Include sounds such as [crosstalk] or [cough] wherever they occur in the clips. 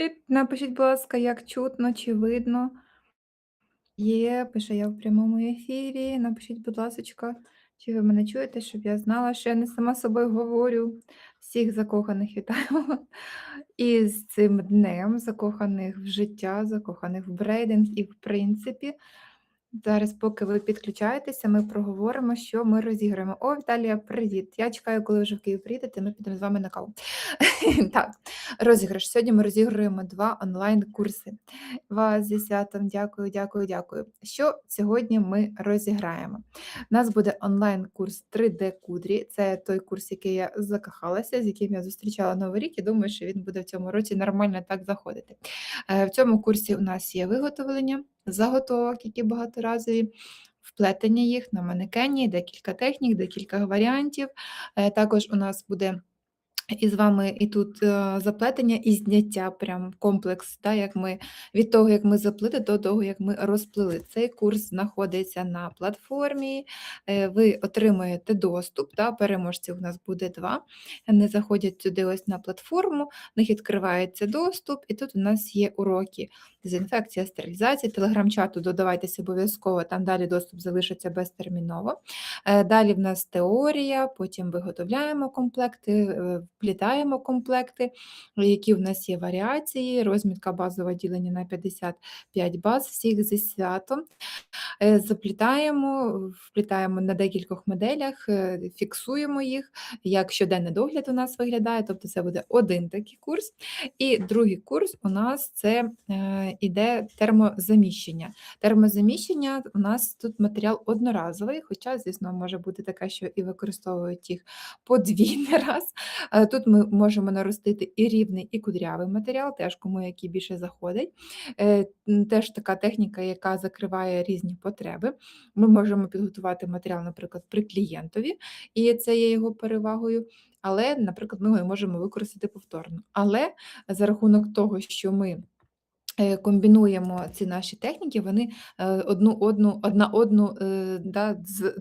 І напишіть, будь ласка, як чутно чи видно. Є, пише я в прямому ефірі. Напишіть, будь ласка, чи ви мене чуєте, щоб я знала, що я не сама собою говорю. Всіх закоханих вітаю. І з цим днем закоханих в життя, закоханих в брейдинг і в принципі. Зараз, поки ви підключаєтеся, ми проговоримо, що ми розіграємо. О, Віталія, привіт! Я чекаю, коли вже в Київ приїдете, ми підемо з вами на каву. [laughs] Так, розіграш. Сьогодні ми розігруємо два онлайн-курси. Вас зі святом, дякую, дякую, дякую. Що сьогодні ми розіграємо? У нас буде онлайн-курс 3D-кудрі. Це той курс, який я закохалася, з яким я зустрічала Новий рік, і думаю, що він буде в цьому році нормально так заходити. Е, В цьому курсі у нас є виготовлення заготовок, які багаторазові, вплетення їх на манекені, декілька технік, декілька варіантів. Е, Також у нас буде і з вами і тут е, заплетення і зняття, прям комплекс, да, як ми від того, як ми заплили, до того, як ми розплили. Цей курс знаходиться на платформі, е, ви отримуєте доступ, да, переможців у нас буде два. Вони заходять сюди ось на платформу, в них відкривається доступ, і тут у нас є уроки дезінфекція, стерилізація, телеграм-чату додавайтеся обов'язково, там далі доступ залишиться безтерміново. Е, Далі в нас теорія, потім виготовляємо комплекти, вплітаємо комплекти, які в нас є варіації, розмітка базове ділення на 55 баз, всіх зі святом. Е, Заплітаємо, вплітаємо на декількох моделях, е, фіксуємо їх, як щоденний догляд у нас виглядає, тобто це буде один такий курс. І другий курс у нас це е, іде термозаміщення. Термозаміщення у нас тут матеріал одноразовий, хоча, звісно, може бути таке, що і використовують їх подвійний [laughs] раз. Тут ми можемо наростити і рівний, і кудрявий матеріал, теж кому який більше заходить. Е, Теж така техніка, яка закриває різні потреби. Ми можемо підготувати матеріал, наприклад, при клієнтові, і це є його перевагою. Але, наприклад, ми його можемо використати повторно. Але за рахунок того, що ми комбінуємо ці наші техніки, вони е, одну одну, одна одну е, да,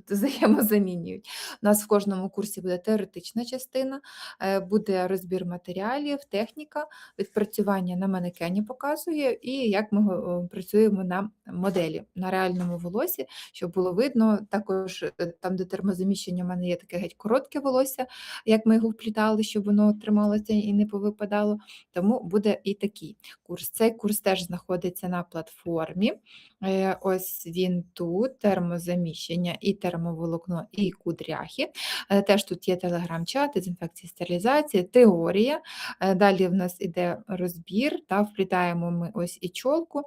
взаємозамінюють. У нас в кожному курсі буде теоретична частина, е, буде розбір матеріалів, техніка, відпрацювання на манекені показує, і як ми працюємо на моделі, на реальному волосі, щоб було видно. Також е, там, де термозаміщення, у мене є таке геть коротке волосся, як ми його вплітали, щоб воно трималося і не повипадало. Тому буде і такий курс. Цей курс теж знаходиться на платформі. Е, Ось він тут, термозаміщення і термоволокно, і кудряхи. Е, Теж тут є телеграм-чат, дезінфекція, стерилізація, теорія. Е, Далі в нас іде розбір, та вплітаємо ми ось і чолку,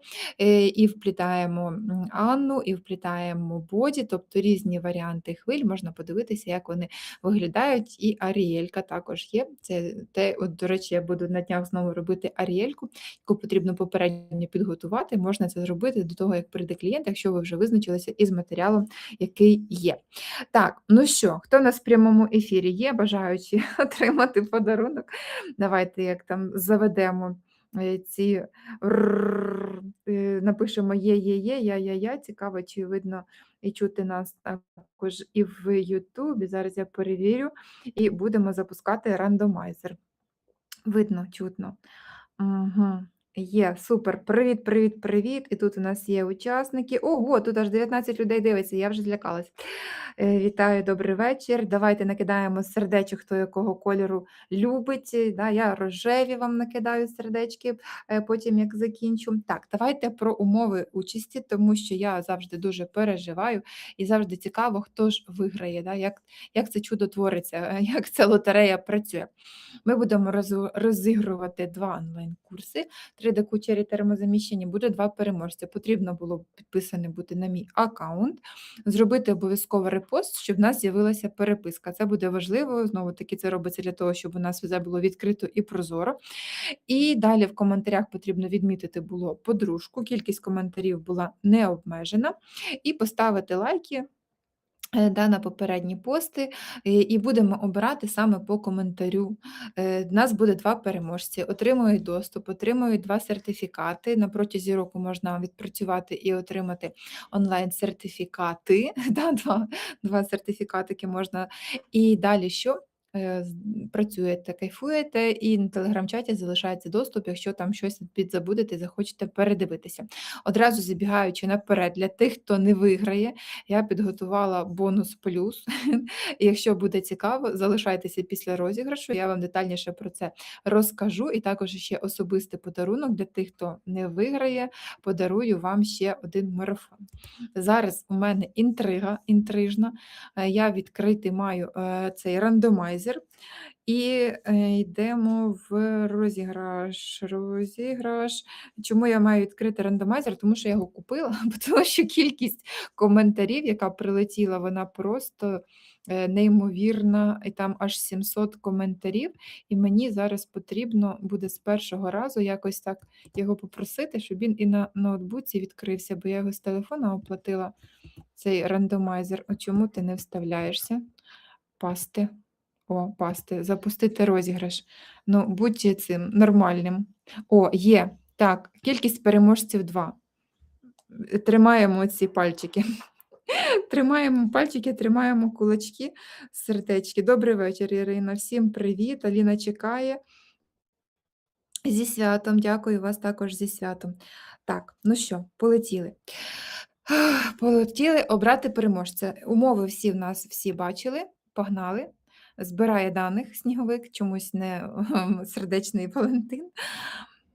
і вплітаємо Анну, і вплітаємо боді, тобто різні варіанти хвиль, можна подивитися, як вони виглядають. І арієлька також є. Це те, от, до речі, я буду на днях знову робити арієльку, яку потрібно попередньо підготувати. Можна це зробити до того, як прийде клієнт, якщо ви вже визначилися із матеріалом, який є. Так, ну що, хто у нас в прямому ефірі є, бажаючи [laughs] отримати подарунок? Давайте як там заведемо е, ці напишемо є, є, є, я, я, я. Цікаво, чи видно і чути нас також і в Ютубі. Зараз я перевірю, і будемо запускати рандомайзер. Видно, чутно. Угу. Є, супер. Привіт, привіт, привіт. І тут у нас є учасники. Ого, тут аж 19 людей дивиться, я вже злякалась. Е, Вітаю, добрий вечір. Давайте накидаємо сердечок, хто якого кольору любить. Да, я рожеві вам накидаю сердечки, е, потім як закінчу. Так, давайте про умови участі, тому що я завжди дуже переживаю і завжди цікаво, хто ж виграє, да, як, як це чудо твориться, е, [laughs] як ця лотерея працює. Ми будемо розігрувати два онлайн-курси. 3D кучері термозаміщення буде два переможця. Потрібно було підписаний бути на мій аккаунт, зробити обов'язково репост, щоб в нас з'явилася переписка. Це буде важливо. Знову таки, це робиться для того, щоб у нас все було відкрито і прозоро. І далі в коментарях потрібно відмітити було подружку. Кількість коментарів була не обмежена, і поставити лайки. Е, Да, на попередні пости, е, і будемо обирати саме по коментарю. У нас буде два переможці, отримують доступ, отримують два сертифікати. На протязі року можна відпрацювати і отримати онлайн-сертифікати. [laughs] Да, два, два сертифікатики можна. І далі що? Е, працюєте, кайфуєте, і на телеграм-чаті залишається доступ, якщо там щось підзабудете захочете передивитися. Одразу забігаючи наперед, для тих, хто не виграє, я підготувала бонус плюс. [laughs] Якщо буде цікаво, залишайтеся після розіграшу, я вам детальніше про це розкажу. І також ще особистий подарунок для тих, хто не виграє, подарую вам ще один марафон. Зараз у мене інтрига, інтрижна. Е, Я відкритий маю е, цей рандомайзер. І е, йдемо в розіграш. Розіграш. Чому я маю відкрити рандомайзер? Тому що я його купила, [laughs] тому що кількість коментарів, яка прилетіла, вона просто е, неймовірна, і там аж 700 коментарів. І мені зараз потрібно буде з першого разу якось так його попросити, щоб він і на ноутбуці відкрився, бо я його з телефона оплатила цей рандомайзер. О, чому ти не вставляєшся? Пасти. О, пасти, запустити розіграш. Ну, будь цим нормальним. О, є. Так, кількість переможців 2. Тримаємо ці пальчики. [laughs] Тримаємо пальчики, тримаємо кулачки, сердечки. Добрий вечір, Ірина. Всім привіт. Аліна чекає. Зі святом, дякую вас також зі святом. Так, ну що, полетіли. Полетіли обрати переможця. Умови всі в нас всі бачили, погнали. Збирає даних сніговик, чомусь не [laughs] сердечний Валентин.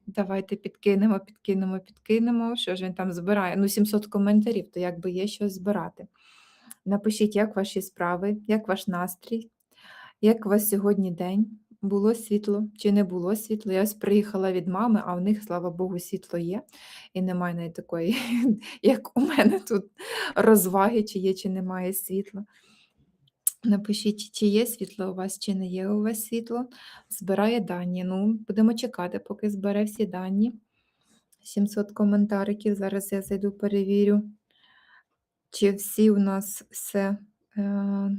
Давайте підкинемо, підкинемо, підкинемо. Що ж він там збирає? Ну, 700 коментарів, то якби є що збирати. Напишіть, як ваші справи, як ваш настрій, як у вас сьогодні день? Було світло чи не було світло? Я ось приїхала від мами, а в них, слава Богу, світло є. І немає навіть такої, [laughs] як у мене тут розваги, чи є, чи немає світла. Напишіть, чи є світло у вас, чи не є у вас світло. Збирає дані. Ну, будемо чекати, поки збере всі дані. 700 коментариків. Зараз я зайду, перевірю, чи всі у нас все е,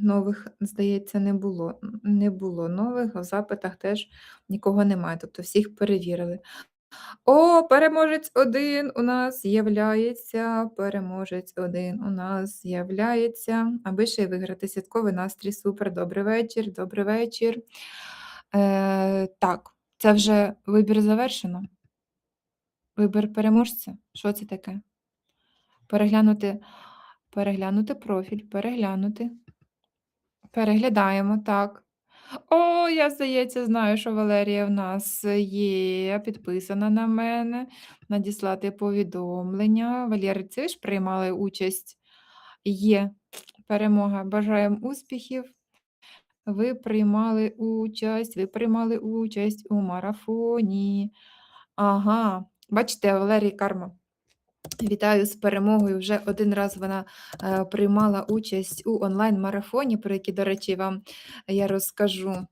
нових, здається, не було. Не було нових, а в запитах теж нікого немає. Тобто всіх перевірили. О, переможець один у нас з'являється. Переможець один у нас з'являється. Аби ще й виграти святковий настрій. Супер, добрий вечір, добрий вечір. Е, так, це вже вибір завершено. Вибір переможця. Що це таке? Переглянути, переглянути профіль, переглянути. Переглядаємо, так. О, я, здається, знаю, що Валерія в нас є, підписана на мене. Надіслати повідомлення. Валерія, це ж приймали участь? Є перемога. Бажаємо успіхів. Ви приймали участь, ви приймали участь у марафоні. Ага, бачите, Валерій Карма. Вітаю з перемогою. Вже один раз вона е, приймала участь у онлайн-марафоні, про який, до речі, вам я розкажу.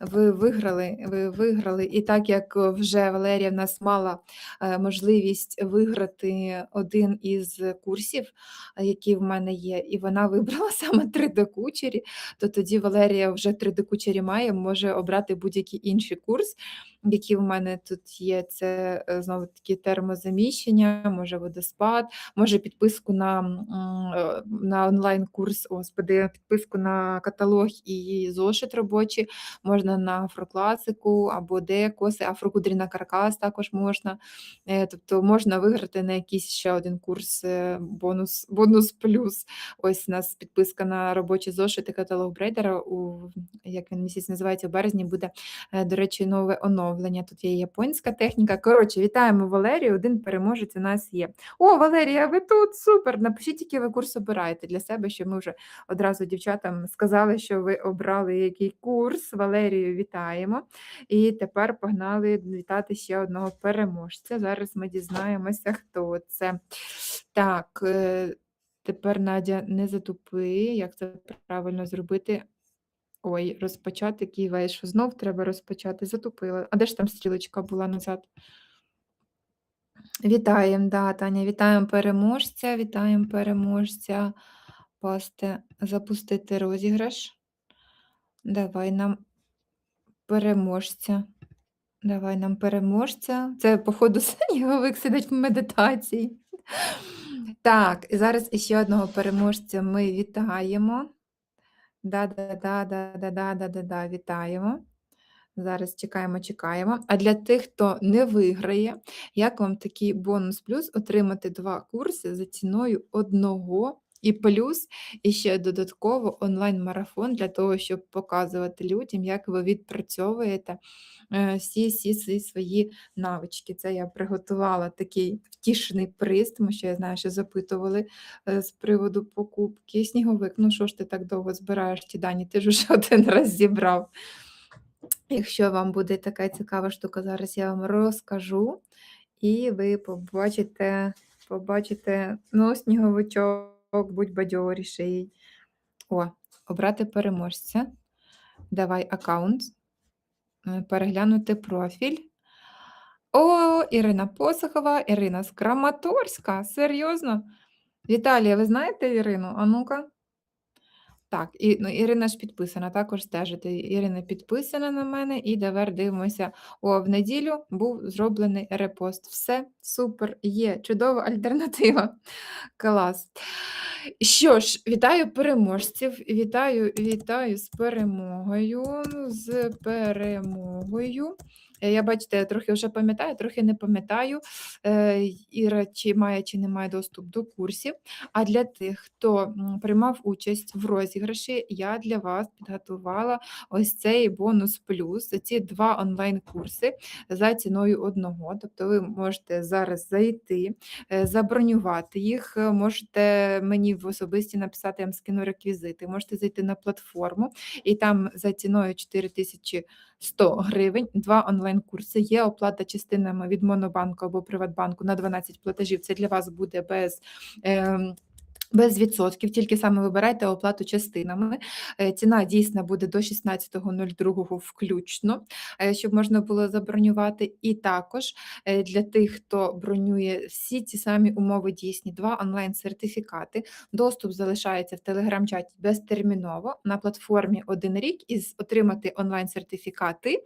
Ви виграли, ви виграли. І так як вже Валерія в нас мала е, можливість виграти один із курсів, е, які в мене є, і вона [laughs] вибрала саме 3D-кучері, то тоді Валерія вже 3D-кучері має, може обрати будь-який інший курс, який в мене тут є. Це е, знову таки термозаміщення, може водоспад, може підписку на, на онлайн-курс, господи, підписку на каталог і зошит робочий можна на афрокласику або декоси, афрокудрі на каркас також можна. Е, Тобто можна виграти на якийсь ще один курс е, бонус, бонус плюс. Ось у нас підписка на робочі зошити каталог брейдера. У як він місяць називається, в березні буде, е, до речі, нове оновлення. Тут є японська техніка. Коротше, вітаємо Валерію. Один переможець у нас є. О, Валерія, ви тут супер! Напишіть, який ви курс обираєте для себе, щоб ми вже одразу дівчатам сказали, що ви обрали який курс. Валерію вітаємо. І тепер погнали вітати ще одного переможця. Зараз ми дізнаємося, хто це. Так, е, тепер Надя не затупи, як це правильно зробити. Ой, розпочати ківей, що знов треба розпочати. Затупила. А де ж там стрілочка була назад? Вітаємо, да, Таня, вітаємо переможця, вітаємо переможця. Пасти, запустити розіграш. Давай нам переможця. Давай нам переможця. Це, походу, [laughs] сніговик сидить в медитації. Так, і зараз іще одного переможця ми вітаємо. Да-да-да, да-да-да, да-да-да, вітаємо. Зараз чекаємо, чекаємо. А для тих, хто не виграє, як вам такий бонус плюс отримати 2 курси за ціною одного і плюс іще додатково онлайн-марафон для того, щоб показувати людям, як ви відпрацьовуєте, всі всі всі свої навички. Це я приготувала такий втішний приз, тому що я знаю, що запитували, е, з приводу покупки. Сніговик, ну що ж ти так довго збираєш ті дані? Ти ж уже [laughs] один раз зібрав. Якщо вам буде така цікава штука, зараз я вам розкажу, і ви побачите, побачите, ну, сніговичок, будь бадьоріший. О, обрати переможця. Давай аккаунт, е, переглянути профіль. О, Ірина Посохова, Ірина з Краматорська. Серйозно? Віталія, ви знаєте Ірину? А ну-ка. Так, і, ну, Ірина ж підписана, також стежите. Ірина підписана на мене, і тепер дивимося. О, в неділю був зроблений репост. Все, супер, є, чудова альтернатива. [laughs] Клас. Що ж, вітаю переможців. Вітаю, вітаю з перемогою. З перемогою. Е, Я бачите, трохи вже пам'ятаю, трохи не пам'ятаю. Е, Іра, чи має, чи не має доступ до курсів. А для тих, хто приймав участь в розіграші, я для вас підготувала ось цей бонус плюс ці два онлайн-курси за ціною одного. Тобто ви можете зараз зайти, е, забронювати їх, е, можете мені в особисті написати, я вам скину реквізити, можете зайти на платформу, і там за ціною 4100 гривень два онлайн-курси. Є оплата частинами від Монобанку або Приватбанку на 12 платежів. Це для вас буде без. ем, без відсотків, тільки саме вибирайте оплату частинами. Е, Ціна дійсна буде до 16.02 включно, е, щоб можна було забронювати. І також е, для тих, хто бронює всі ці самі умови дійсні, два онлайн-сертифікати. Доступ залишається в телеграм-чаті безтерміново на платформі один рік і отримати онлайн-сертифікати.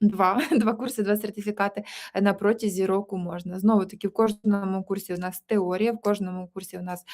Два, [laughs] два курси, два сертифікати на протязі року можна. Знову таки, в кожному курсі у нас теорія, в кожному курсі у нас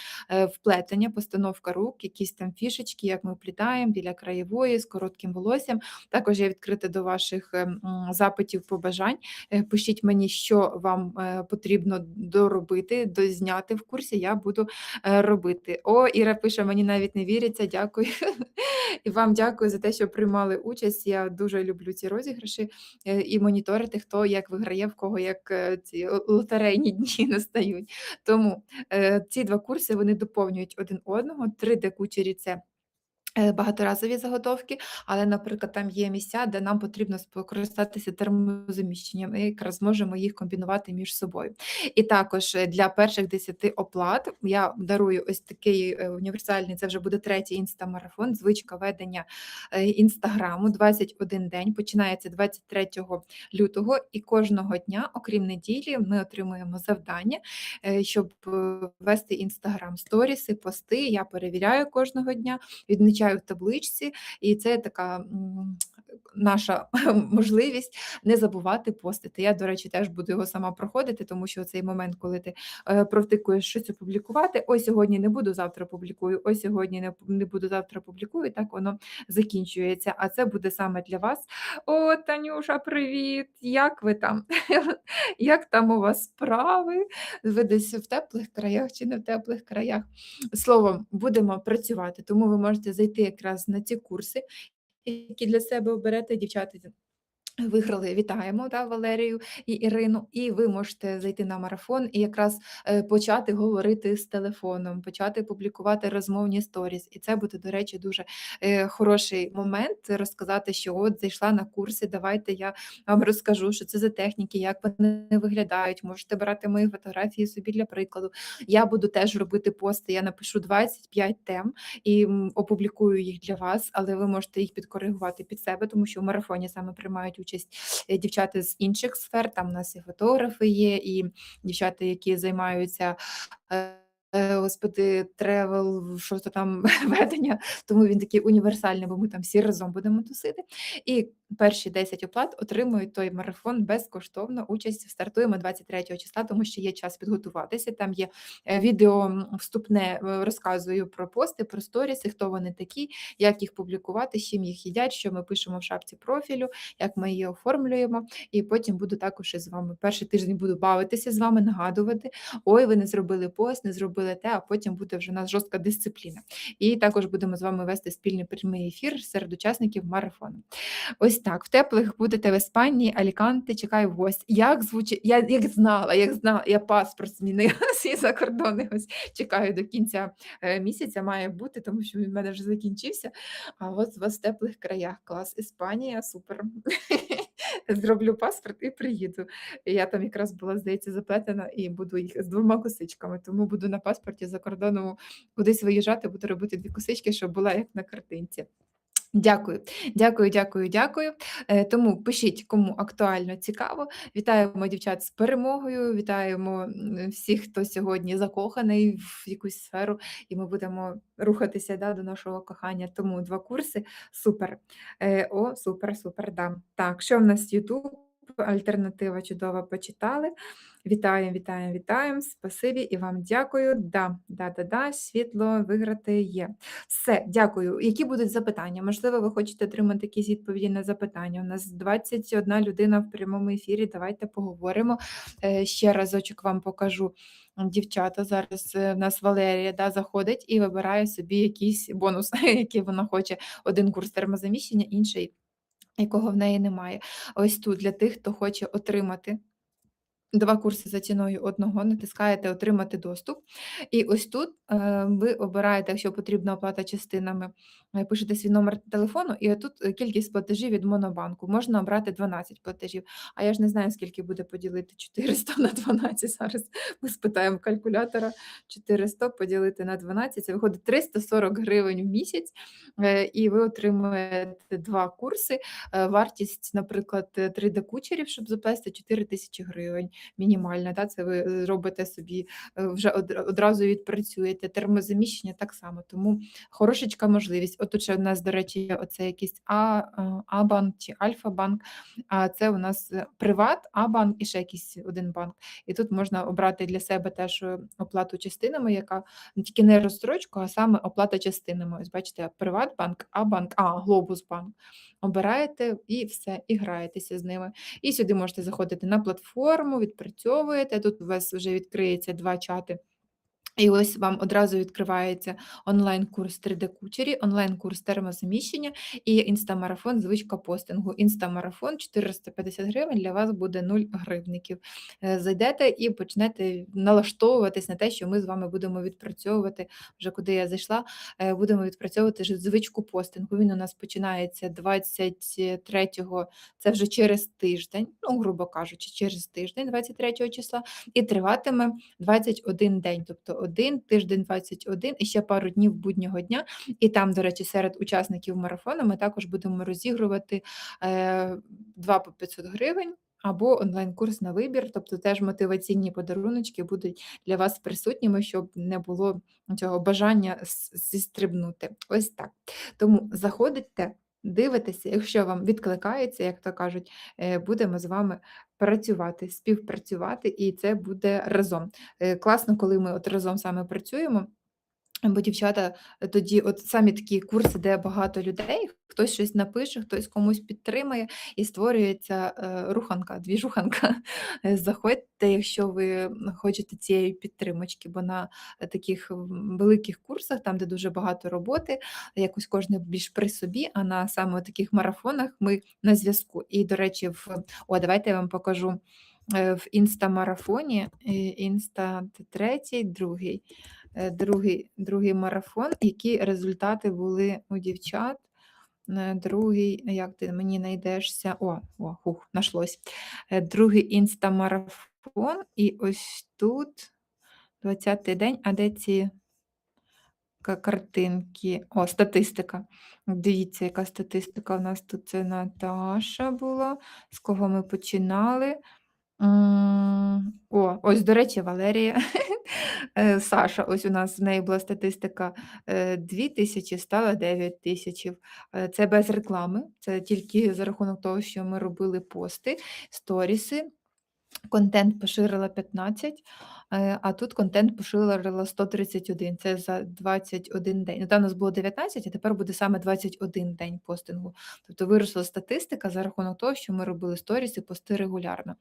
вплетення, постановка рук, якісь там фішечки, як ми вплітаємо біля краєвої з коротким волоссям. Також я відкрита до ваших е, запитів, побажань. Е, Пишіть мені, що вам е, потрібно доробити, дозняти в курсі. Я буду е, робити. О, Іра пише, мені навіть не віриться. Дякую. [laughs] І вам дякую за те, що приймали участь. Я дуже люблю ці розіграші е, і моніторити, хто як виграє, в кого як е, ці лотерейні [laughs] дні настають. Тому е, ці два курси вони доповнюють один одного. 3D кучері це. Е, Багаторазові заготовки, але, наприклад, там є місця, де нам потрібно скористатися термозаміщенням, і якраз можемо їх комбінувати між собою. І також е, для перших 10 оплат я дарую ось такий е, універсальний, це вже буде третій інстамарафон, звичка ведення інстаграму 21 день, починається 23 лютого, і кожного дня, окрім неділі, ми отримуємо завдання, щоб вести інстаграм сторіси, пости. Я перевіряю кожного дня, відмічаю в табличці, і це така наша [laughs] можливість не забувати постити. Я, до речі, теж буду його сама проходити, тому що цей момент, коли ти е, провтикуєш щось опублікувати, ось сьогодні не буду, завтра публікую, ось сьогодні не, буду, завтра публікую, так воно закінчується. А це буде саме для вас. О, Танюша, привіт! Як ви там? [laughs] Як там у вас справи? Ви десь в теплих краях чи не в теплих краях? Словом, будемо працювати, тому ви можете зайти якраз на ці курси, які для себе оберете, дівчата. Виграли, вітаємо да, Валерію і Ірину, і ви можете зайти на марафон і якраз е, почати говорити з телефоном, почати публікувати розмовні сторіс. І це буде, до речі, дуже е, хороший момент розказати, що от зайшла на курси. Давайте я вам розкажу, що це за техніки, як вони виглядають. Можете брати мої фотографії собі для прикладу. Я буду теж робити пости. Я напишу 25 тем і опублікую їх для вас, але ви можете їх підкоригувати під себе, тому що в марафоні саме приймають участь е, дівчата з інших сфер. Там у нас і фотографи є, і дівчата, які займаються. е, е, Господи, тревел, що то там [laughs] ведення, тому він такий універсальний, бо ми там всі разом будемо тусити. І перші 10 оплат отримують той марафон безкоштовно. Участь стартуємо 23 числа, тому що є час підготуватися. Там є е, відео вступне, е, розказую про пости, про сторіси, хто вони такі, як їх публікувати, з чим їх їдять, що ми пишемо в шапці профілю, як ми її оформлюємо. І потім буду також із вами. Перший тиждень буду бавитися з вами, нагадувати. Ой, ви не зробили пост, не зробили те, а потім буде вже у нас жорстка дисципліна. І також будемо з вами вести спільний прямий ефір серед учасників марафону. Ось так. В теплих будете в Іспанії, Аліканте, чекаю в гості. Як звучить? Я як знала, як знала, я паспорт змінила [laughs] свій закордонний. Ось чекаю до кінця е, місяця, має бути, тому що він в мене вже закінчився. А от у вас в теплих краях. Клас, Іспанія, супер. [laughs] Зроблю паспорт і приїду. Я там якраз була, здається, заплетена і буду їх з двома косичками, тому буду на паспорті за кордоном кудись виїжджати, буду робити дві косички, щоб була як на картинці. Дякую, дякую, дякую, дякую. Е, Тому пишіть, кому актуально цікаво. Вітаємо дівчат з перемогою. Вітаємо всіх, хто сьогодні закоханий в якусь сферу, і ми будемо рухатися да, до нашого кохання. Тому два курси супер. Е, О, супер, супер. Да. Так, що в нас Ютуб? Альтернатива чудова почитали. Вітаємо, вітаємо, вітаємо. Спасибі і вам дякую. Да, да, да, да, світло виграти є. Все, дякую. Які будуть запитання? Можливо, ви хочете отримати якісь відповіді на запитання. У нас 21 людина в прямому ефірі. Давайте поговоримо. Е, Ще разочок вам покажу. Дівчата, зараз е, в нас Валерія да, заходить і вибирає собі якийсь бонус, [laughs] який вона хоче. Один курс термозаміщення, інший, якого в неї немає. Ось тут для тих, хто хоче отримати Два курси за ціною одного, натискаєте Отримати доступ. І ось тут е, ви обираєте, якщо потрібна оплата частинами, пишете свій номер телефону, і тут е, кількість платежів від Монобанку. Можна обрати 12 платежів. А я ж не знаю, скільки буде поділити 400 на 12. Зараз ми спитаємо калькулятора. 400 поділити на 12, це виходить 340 гривень в місяць, е, і ви отримуєте два курси. Е, Вартість, наприклад, 3D-кучерів, щоб заплести 4 тисячі гривень мінімальна. Да? Це ви е, робите собі, е, вже одразу відпрацюєте. Термозаміщення так само, тому хорошечка можливість. От ще у нас, до речі, оце якийсь е, А-банк чи Альфа-банк, а це у нас е, Приват, А-банк і ще якийсь один банк. І тут можна обрати для себе теж е, оплату частинами, яка тільки не розстрочку, а саме оплата частинами. Ось бачите, Приватбанк, А-банк, а Глобусбанк. Обираєте і все, і граєтеся з ними. І сюди можете заходити на платформу, відпрацьовуєте. Тут у вас вже відкриється два чати. І ось вам одразу відкривається онлайн-курс 3D-кучері, онлайн-курс термозаміщення і інстамарафон звичка постингу. Інстамарафон 450 гривень для вас буде 0 гривників. Е, Зайдете і почнете налаштовуватись на те, що ми з вами будемо відпрацьовувати, вже куди я зайшла, е, будемо відпрацьовувати звичку постингу. Він у нас починається 23-го, це вже через тиждень, ну, грубо кажучи, через тиждень, 23 числа, і триватиме 21 день, тобто один тиждень 21 і ще пару днів буднього дня. І там, до речі, серед учасників марафону ми також будемо розігрувати е, 2 по 500 гривень. Або онлайн-курс на вибір, тобто теж мотиваційні подаруночки будуть для вас присутніми, щоб не було цього бажання зістрибнути. Ось так. Тому заходите, дивитеся, якщо вам відкликається, як то кажуть, е, будемо з вами працювати, співпрацювати, і це буде разом. Е, Класно, коли ми от разом саме працюємо. Бо дівчата е, тоді, от самі такі курси, де багато людей, хтось щось напише, хтось комусь підтримає, і створюється е, руханка, двіжуханка. [laughs] Е, Заходьте, якщо ви хочете цієї підтримочки, бо на таких великих курсах, там, де дуже багато роботи, якось кожен більш при собі, а на саме таких марафонах ми на зв'язку. І, до речі, в о, давайте я вам покажу в інстамарафоні, інста третій, другий другий, другий марафон, які результати були у дівчат. Е, Другий, як ти мені знайдешся? О, о, хух, нашлось. Е, Другий інстамарафон, і ось тут 20-й день, а де ці картинки? О, статистика. Дивіться, яка статистика у нас тут. Це Наташа була, з кого ми починали. О, ось, до речі, Валерія. Е, Саша, ось у нас в неї була статистика е, 2 тисячі, стала 9 тисяч. Е, Це без реклами, це тільки за рахунок того, що ми робили пости, сторіси. Контент поширила 15, е, а тут контент поширила 131. Це за 21 день. Ну, там у нас було 19, а тепер буде саме 21 день постингу. Тобто виросла статистика за рахунок того, що ми робили сторіси, пости регулярно.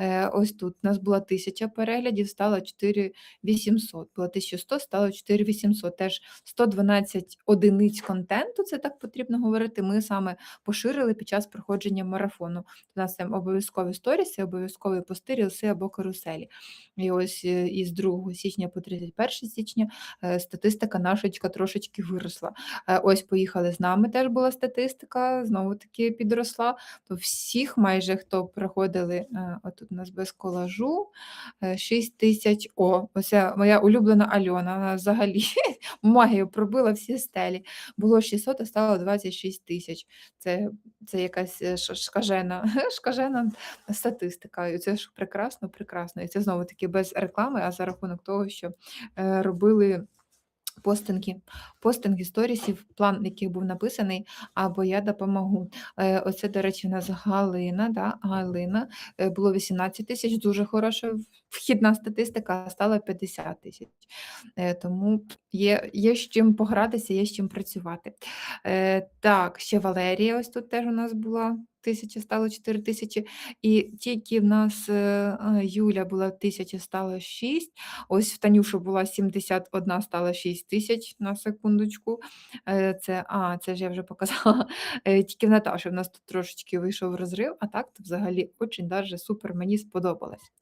Е, Ось тут у нас була 1000 переглядів, стало 4800. Було 1100, стало 4800. Теж 112 одиниць контенту, це так потрібно говорити. Ми саме поширили під час проходження марафону. У нас там обов'язкові сторіси, обов'язкові пости, рілси або каруселі. І ось е, із 2 січня по 31 січня е, статистика нашечка трошечки виросла. Е, Ось поїхали з нами, теж була статистика, знову таки підросла. То всіх майже хто приходили, е, отут у нас без колажу, 6 тисяч. О, оце моя улюблена Альона. Вона взагалі [laughs] магію пробила всі стелі. Було 600, а стало 26 тисяч. Це, це якась е, шкажена, [laughs] шкажена статистика. І це ж прекрасно, прекрасно. І це знову таки без реклами, а за рахунок того, що е, робили. Постинги, постинги сторісів, план яких був написаний, або я допомогу. Е, Оце, до речі, у нас Галина. Да? Галина е, було 18 тисяч, дуже хороша вхідна статистика, стала 50 тисяч. Е, Тому є, є з чим погратися, є з чим працювати. Е, Так, ще Валерія, ось тут теж у нас була. Тисяча стало 4 тисячі, і тільки в нас е, Юля була тисяча, стало 6. Ось в Танюшу була 71, стало 6 тисяч на секундочку. Це, а, це ж я вже показала. Тільки в Наташі в нас тут трошечки вийшов розрив, а так то взагалі очень даже супер мені сподобалось.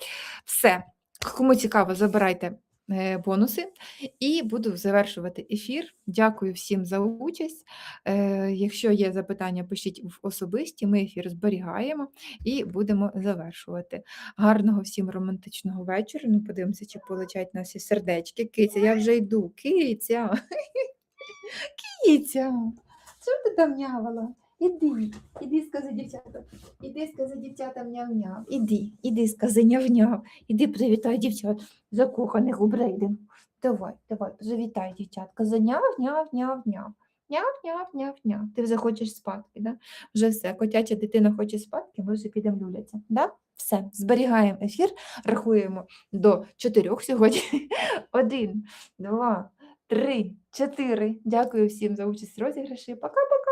Все, кому цікаво, забирайте е, бонуси і буду завершувати ефір. Дякую всім за участь. Е, Якщо є запитання, пишіть в особисті, ми ефір зберігаємо і будемо завершувати. Гарного всім романтичного вечора. Ну, подивимося, чи полетять наші сердечки. Киця, я вже йду. Киця. [laughs] Киця. Що ти там нявала? Іди, іди скажи дівчата. Іди скажи дівчатам няв-няв. Іди, іди скажи няв-няв. Іди привітай дівчат закоханих у Брейден. Давай, давай, привітай дівчатка. За няв, няв, няв, няв. Няв, няв, няв, няв. Ти вже хочеш спадки, да? Вже все. Котяча дитина хоче спадки, ми вже підемо люляться. Да? Все, зберігаємо ефір, рахуємо до чотирьох сьогодні. [laughs] Один, два, три, чотири. Дякую всім за участь в розіграші. Пока-пока.